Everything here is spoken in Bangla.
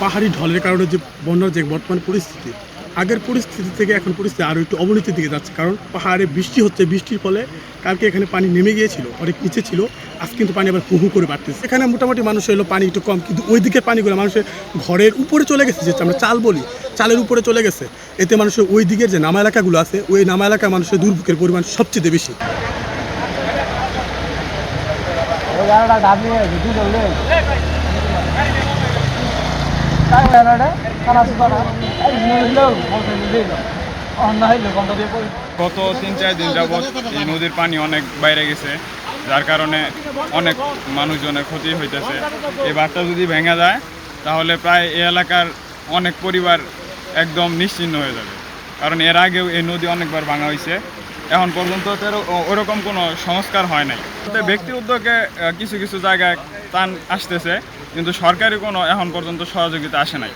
পাহাড়ি ঢলের কারণে যে বন্যার যে বর্তমান পরিস্থিতি আগের পরিস্থিতি থেকে এখন পরিস্থিতি আরও একটু অবনতির দিকে যাচ্ছে। কারণ পাহাড়ে বৃষ্টি হচ্ছে, বৃষ্টির ফলে কালকে এখানে পানি নেমে গিয়েছিল, অনেক নিচে ছিল। আজ কিন্তু পানি আবার হু করে বাড়তেছে। এখানে মোটামুটি মানুষ এলো পানি একটু কম, কিন্তু ওই দিকের পানিগুলো মানুষের ঘরের উপরে চলে গেছে যেটা আমরা চাল বলি, চালের উপরে চলে গেছে। এতে মানুষের ওই দিকের যে নামা এলাকাগুলো আছে, ওই নামা এলাকার মানুষের দুর্ভোগের পরিমাণ সবচেয়ে বেশি। গত তিন, চার দিন যাবৎ এই নদীর পানি অনেক বাইরে গেছে, যার কারণে অনেক মানুষজনের ক্ষতি হইতেছে। এই বাঁধটা যদি ভেঙে যায়, তাহলে প্রায় এই এলাকার অনেক পরিবার একদম নিশ্চিন্ন হয়ে যাবে। কারণ এর আগেও এই নদী অনেকবার ভাঙা হয়েছে এখন পর্যন্ত ওরকম কোনো সংস্কার হয় নাই। ব্যক্তি উদ্যোগে কিছু কিছু জায়গায় টান আসতেছে, কিন্তু সরকারি কোনো এখন পর্যন্ত সহযোগিতা আসে নাই।